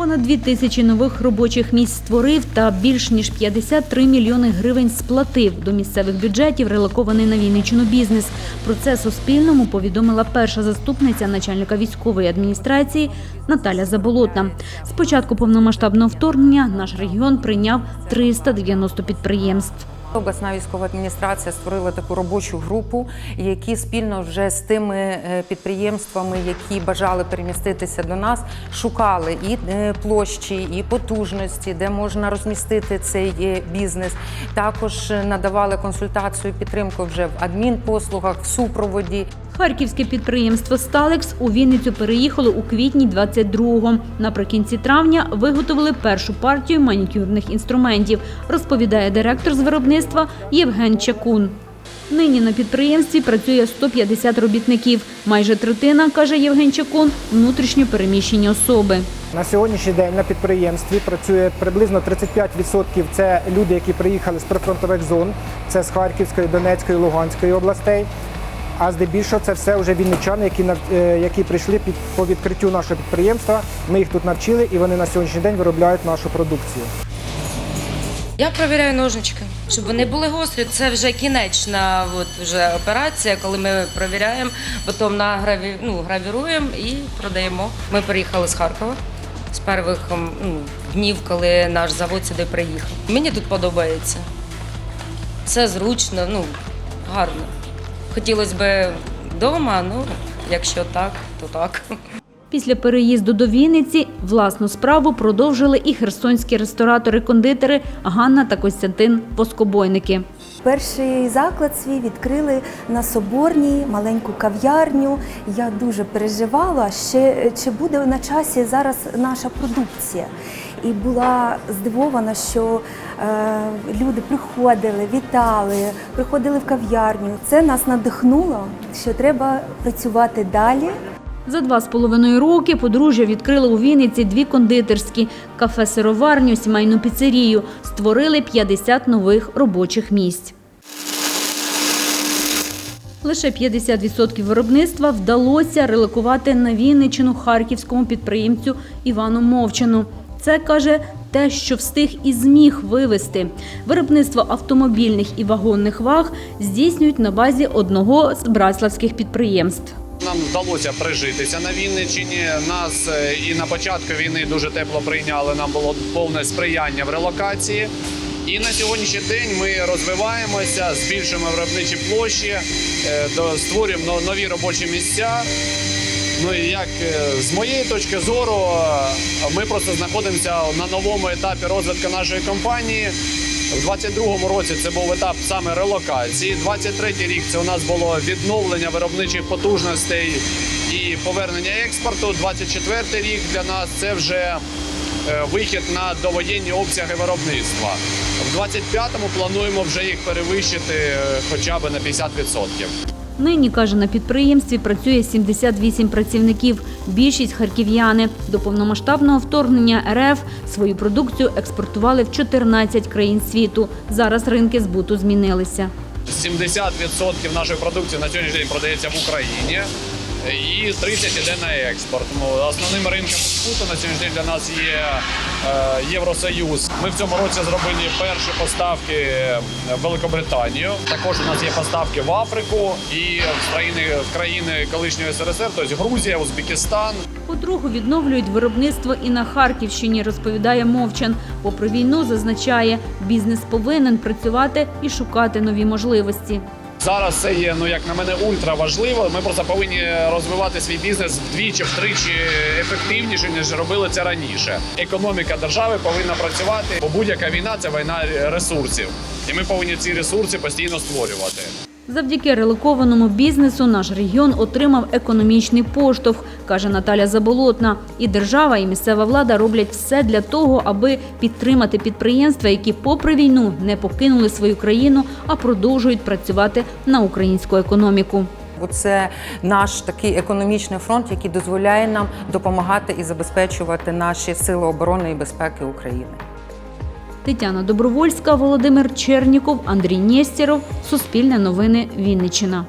Понад дві тисячі нових робочих місць створив та більш ніж 53 мільйони гривень сплатив до місцевих бюджетів релокований на Вінниччину бізнес. Про це Суспільному повідомила перша заступниця начальника військової адміністрації Наталя Заболотна. З початку повномасштабного вторгнення наш регіон прийняв 390 підприємств. Обласна військова адміністрація створила таку робочу групу, які спільно вже з тими е, підприємствами, які бажали переміститися до нас, шукали і е, площі, і потужності, де можна розмістити цей е, бізнес. Також надавали консультацію, підтримку вже в адмінпослугах, в супроводі. Харківське підприємство Сталекс у Вінницю переїхало у квітні 22-го. Наприкінці травня виготовили першу партію манікюрних інструментів, розповідає директор з виробництва Євген Чакун. Нині на підприємстві працює 150 робітників. Майже третина, каже Євген Чакун, внутрішньо переміщені особи. На сьогоднішній день на підприємстві працює приблизно 35% це люди, які приїхали з прифронтових зон, це з Харківської, Донецької, Луганської областей. А здебільшого це все вже вінничани, які е, які прийшли під по відкриттю нашого підприємства. Ми їх тут навчили, і вони на сьогоднішній день виробляють нашу продукцію. Я перевіряю ножнички, щоб вони були гострі. Це вже кінечна от, вже операція, коли ми перевіряємо, потім на граві, ну, гравіруємо і продаємо. Ми приїхали з Харкова з перших ну, днів, коли наш завод сюди приїхав. Мені тут подобається. Все зручно, ну, гарно. Хотілося б вдома, ну, якщо так, то так. Після переїзду до Вінниці власну справу продовжили і херсонські ресторатори-кондитери Ганна та Костянтин Поскобойники. Перший заклад свій відкрили на Соборній, маленьку кав'ярню. Я дуже переживала, ще чи буде на часі зараз наша продукція. І була здивована, що е, люди приходили, вітали, приходили в кав'ярню. Це нас надихнуло, що треба працювати далі. За два з половиною роки подружжя відкрило у Вінниці дві кондитерські кафе-сироварню, сімейну піцерію. Створили 50 нових робочих місць. Лише 50% виробництва вдалося релокувати на Вінниччину харківському підприємцю Івану Мовчану. Це каже те, що встиг і зміг вивести. Виробництво автомобільних і вагонних ваг здійснюють на базі одного з братславських підприємств. Нам вдалося прижитися на Вінниччині. Нас е, і на початку війни дуже тепло прийняли. Нам було повне сприяння в релокації. І на сьогоднішній день ми розвиваємося, збільшуємо виробничі площі, е, створюємо нові робочі місця. Ну і як е, з моєї точки зору, ми просто знаходимося на новому етапі розвитку нашої компанії. У 22-му році це був етап саме релокації. 23-й рік це у нас було відновлення виробничих потужностей і повернення експорту. 24-й рік для нас це вже е, вихід на довоєнні обсяги виробництва. В 25-му плануємо вже їх перевищити е, хоча б на 50%. Нині, каже, на підприємстві працює 78 працівників. Більшість харків'яни. До повномасштабного вторгнення РФ свою продукцію експортували в 14 країн світу. Зараз ринки збуту змінилися. 70% нашої продукції на сьогоднішній день продається в Україні. І 30 йде на експорт. Ну, основним ринком збуту на сьогоднішній день для нас є е, Євросоюз. Ми в цьому році зробили перші поставки в Великобританію. Також у нас є поставки в Африку і в країни, в країни колишнього СРСР, тобто Грузія, Узбекистан. Потроху відновлюють виробництво і на Харківщині, розповідає Мовчан. Попри війну, зазначає, бізнес повинен працювати і шукати нові можливості. Зараз це є, ну як на мене, ультра важливо. Ми просто повинні розвивати свій бізнес вдвічі, втричі ефективніше, ніж робили це раніше. Економіка держави повинна працювати, бо будь-яка війна це війна ресурсів, і ми повинні ці ресурси постійно створювати. Завдяки релокованому бізнесу наш регіон отримав економічний поштовх, каже Наталя Заболотна. І держава, і місцева влада роблять все для того, аби підтримати підприємства, які, попри війну, не покинули свою країну, а продовжують працювати на українську економіку. Оце наш такий економічний фронт, який дозволяє нам допомагати і забезпечувати наші сили оборони і безпеки України. Тетяна Добровольська, Володимир Черніков, Андрій Нєстєров. Суспільне новини Вінниччина.